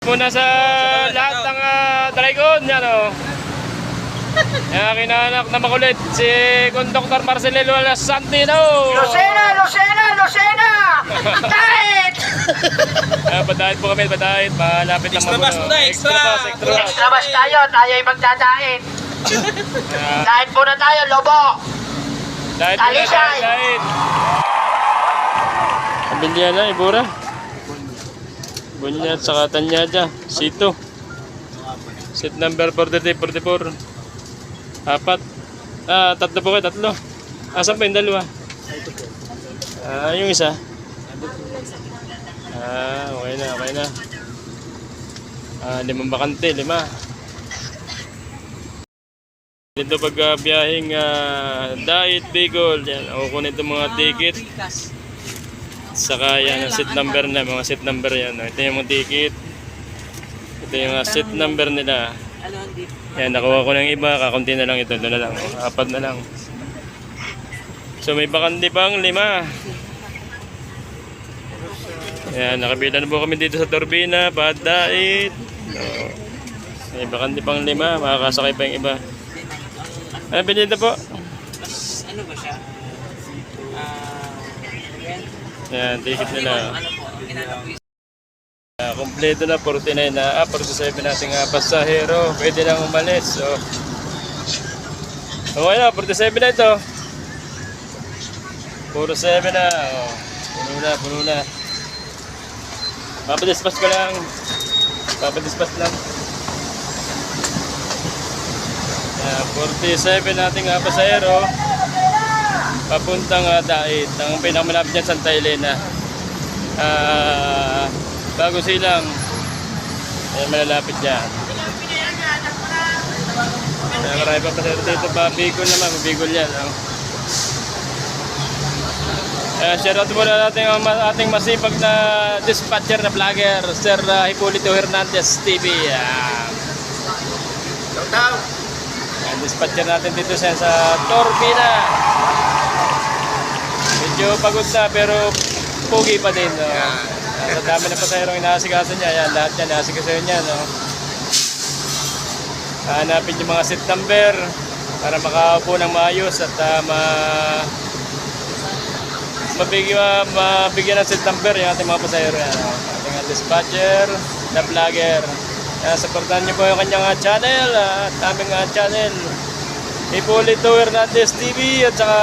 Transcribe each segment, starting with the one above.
Muna sa lahat ng uh, Dragon, yan o. Yung aking anak na makulit, si Conductor Marcelelo Alas Santino. Lucena! Lucena! Lucena! Kahit! Ah, padahit po kami, padahit. Malapit lang Extra mabuno. bus muna, extra. bus, extra bus. Extra bus tayo, tayo yung magdadain. Ah, Dahil muna tayo, lobo! Dahit muna, Talisay. dahit, dahit. Bindihan na, Ibura. Bunyat, saka Tanyada. Sito. Seat number 43, 44. Apat. Ah, tatlo po kayo, tatlo. Asan pa yung dalawa? Ah, yung isa. Ah, okay na, okay na. Ah, limang bakante, lima. Dito pag uh, biyaheng uh, Diet Bicol, yan, ako kunin itong mga ticket. Saka yan, ang seat number na, mga seat number yan. Ito yung mga ticket. Ito yung mga seat number nila. Yan, nakuha ko ng iba, kakunti na lang ito. Ito na lang, apat na lang. So may bakante pang lima. Yan, nakabila na po kami dito sa Turbina, Padait. Oh. May bakante pang lima, makakasakay pa yung iba. Ano pinili po? Ano ba siya? Ah, rent? Yan. Ano po? Ginagawa ko Uh, kompleto na, 49 na, ah, 47 nating uh, pasahero. Pwede nang umalis. So, okay na, 47 na ito. Puro 7 na. Oh. Puno na, puno na. Papadispas ko lang. Papadispas lang. Yan, 47 nating uh, pasahero. Papuntang uh, Dait. Ang pinakamalapit dyan, Santa Elena. Ah, bago silang ay malalapit dyan. Kaya marami pa pasero dito pa Bicol naman, Bicol yan. Oh. Uh, shout out muna natin ang ating masipag na dispatcher na vlogger, Sir uh, Hipolito Hernandez TV. Uh, Yan, dispatcher natin dito siya sa Torbina. Medyo pagod na pero pugi pa din. No? Ah, sa dami ng pasahero inaasikaso niya, yan, lahat yan, inaasikaso niya. No? Hanapin yung mga seat number para makaupo ng maayos at uh, ma mabigyan, mabigyan ng seat number yung ating mga pasahero. Yan, no? ating uh, dispatcher, na vlogger. Kaya supportan niyo po yung kanyang uh, channel uh, at aming uh, channel. Ipolito Hernandez TV at saka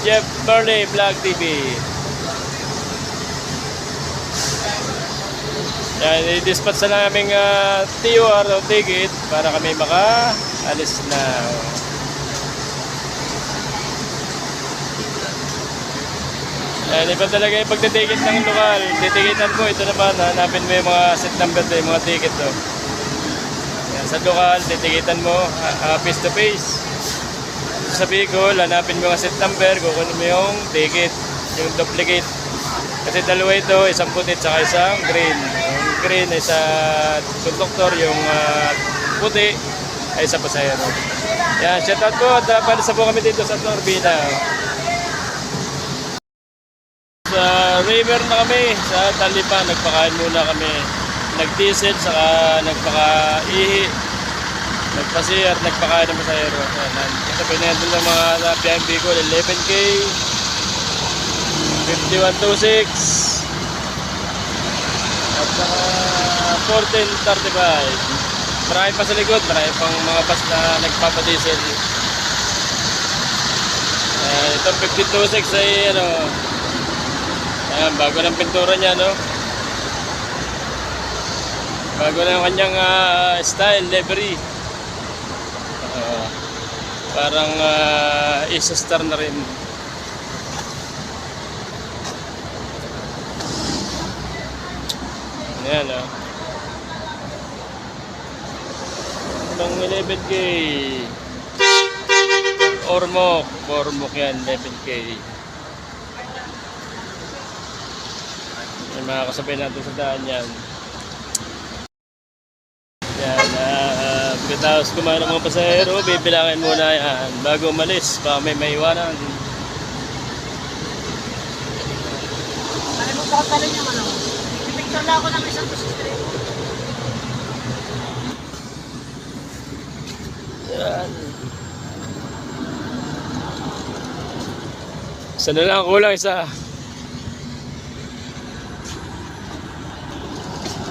Jeff Burley Vlog TV. Yan, i-dispatch na lang aming uh, TOR o ticket para kami maka-alis na. Yan, iba talaga yung pagtiticket ng lokal. Titikitan mo, ito naman, hanapin mo yung mga set number to, yung mga ticket to. Yan, sa lokal, titikitan mo, uh, face to face sa Bicol, hanapin mo set number, kukunin mo yung ticket, yung duplicate. Kasi dalawa ito, isang puti at saka isang green. Yung green ay sa conductor, yung ah, puti ay sa pasahero. Yan, shout out po at uh, palisa po kami dito sa Torbina. Sa river na kami, sa Talipan, nagpakain muna kami. Nag-diesel, saka nagpaka-ihi. Nagpasir, nagpakain ng pasahero. Yan, Ito pinendo ng mga BMB ko, 11K, 5126, at saka 1435. Marami pa sa likod, marami pang mga bus na nagpapadiesel. Uh, itong 52.6 ay ano, ayan, bago ng pintura niya, no? Bago na yung kanyang ah, style, livery. Parang uh, isa-star na rin. Ayan, oh. Pang 11K. Ormok. Ormok yan, 11K. May mga kasabay natin sa daan. Yan, uh, pagkatapos kumain ng mga pasahero, bibilangin muna yan bago umalis, baka may maiwanan. Ano mo pa yung ano? Tala ko ng isang street. Yan. Isa na lang, kulang isa.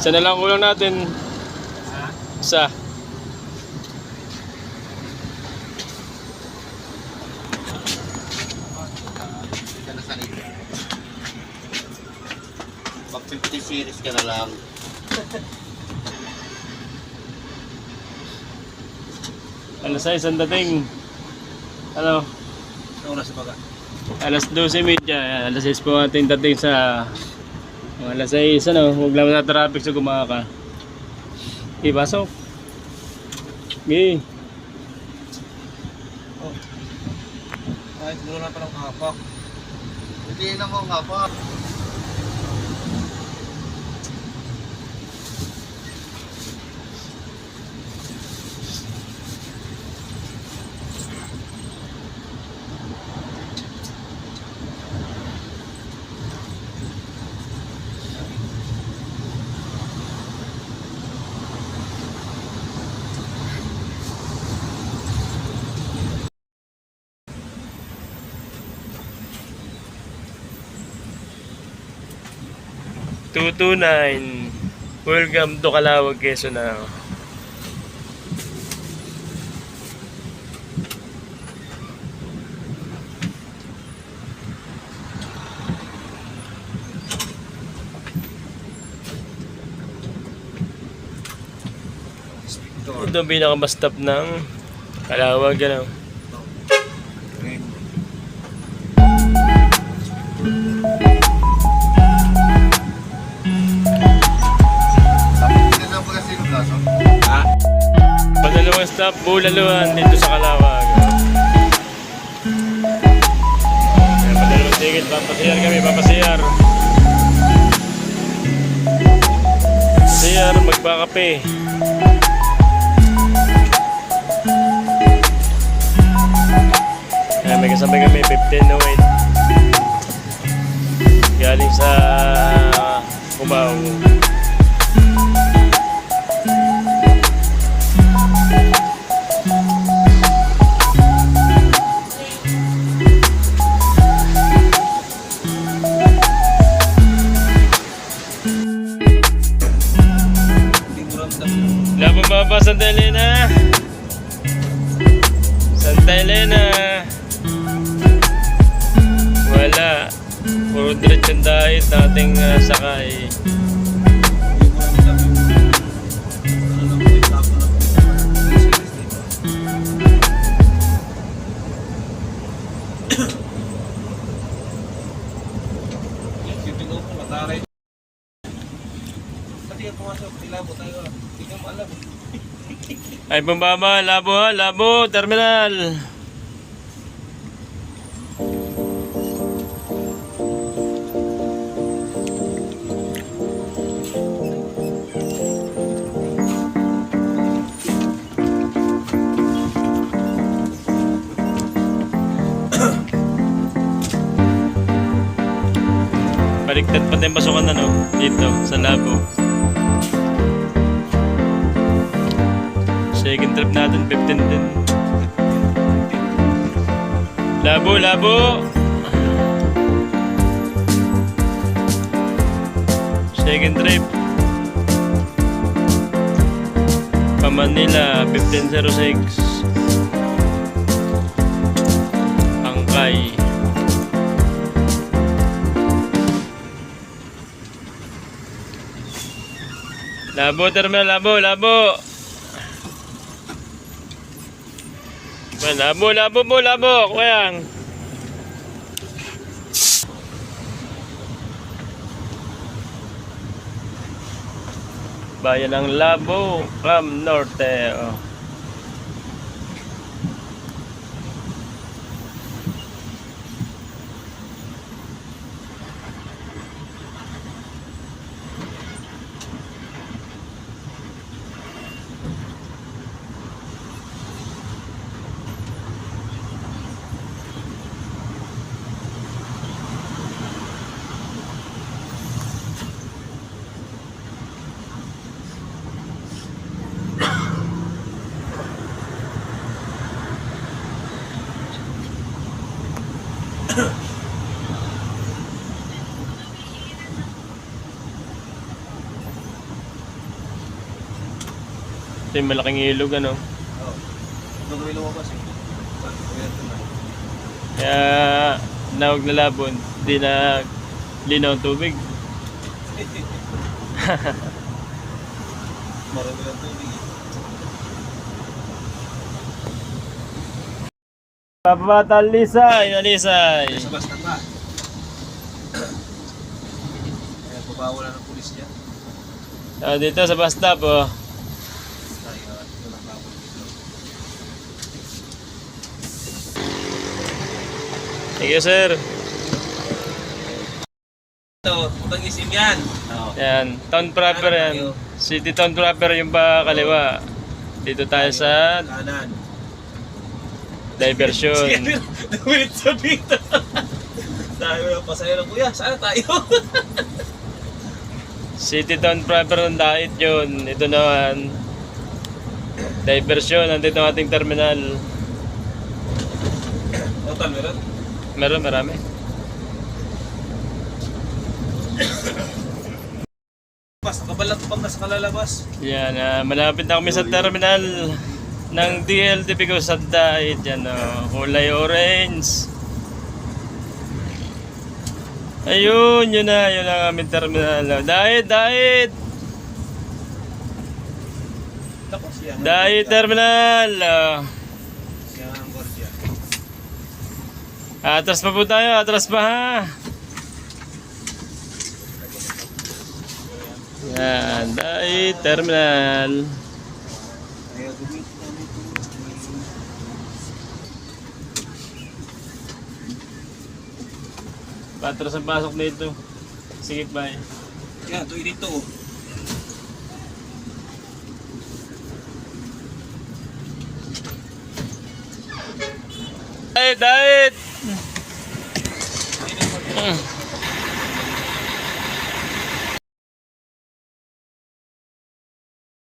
Isa na lang kulang natin. Isa. Pag 50 series ka na lang. Alas 6 ang dating. Ano? Oras pa ka? Alas 12.30. Yan, Alas 6 po ating dating sa... Mga alas 6, ano? Huwag lang na traffic sa gumaka. Okay, pasok. Okay. Kahit siguro na parang kapak. Hindi na mo kapak. Two two nine. Welcome to Calawag, Quezon na. Ito ang pinaka-bus-stop ng Calawag, ano. Padalawang stop, Bulaluhan dito sa Kalawag. Ayan, padalawang ticket, papasiyar kami, papasiyar. Pasiyar, magpakape. Ayan, may kasabay kami, 15 na wait. Galing sa Cubao. Elena. Wala. Puro diretsyon dahil nating uh, sakay. Ay, pambaba, labo ha, labo, terminal. Baliktad pa din pasukan na no, dito, sa labo. Second trip natin, 15 din. Labo, labo! Second trip. Pa Manila, 1506. Angkay. Labo, terminal, labo, labo! Well, labo, labo mo, labo, kuyang. Bayan ng Labo, Cam Norte. Oh. Ito yung malaking ilog ano. Oo. Lumabas eh. Ganito na. Kaya nawag na labon, di na linaw ang tubig. Marami lang tubig eh. Papabata Lisay, Alisay. Sa basta pa. Kaya pabawalan ng pulis dyan. Ah, dito sa bus stop oh. Tayo at walang bawal dito. Thank you sir. Ito, putang isim yan. Oo. Yan, town proper yan. City town proper yung pa kaliwa. Dito tayo sa Kanan. diversion. Dumilit sa dito. Tayo ng pasahero kuya. Saan tayo? City town proper ng dahit yun. Ito naman. Diversion, nandito ang ating terminal. Total meron? Meron, marami. Pas, kabalat pang nasa kalalabas. Yan, ah, malapit na kami sa terminal ng DLTP ko sa dahit. Yan, oh, kulay orange. Ayun, yun na, yun ang aming terminal. Tapos yan. Dahit terminal! Oh. Yan ang gordya. Atras pa po tayo, atras pa ha! Yan, dahit terminal. Patras ang pasok nito. Sige, bye. Yan, ito dito. oh. Dahit, dahit! Mm.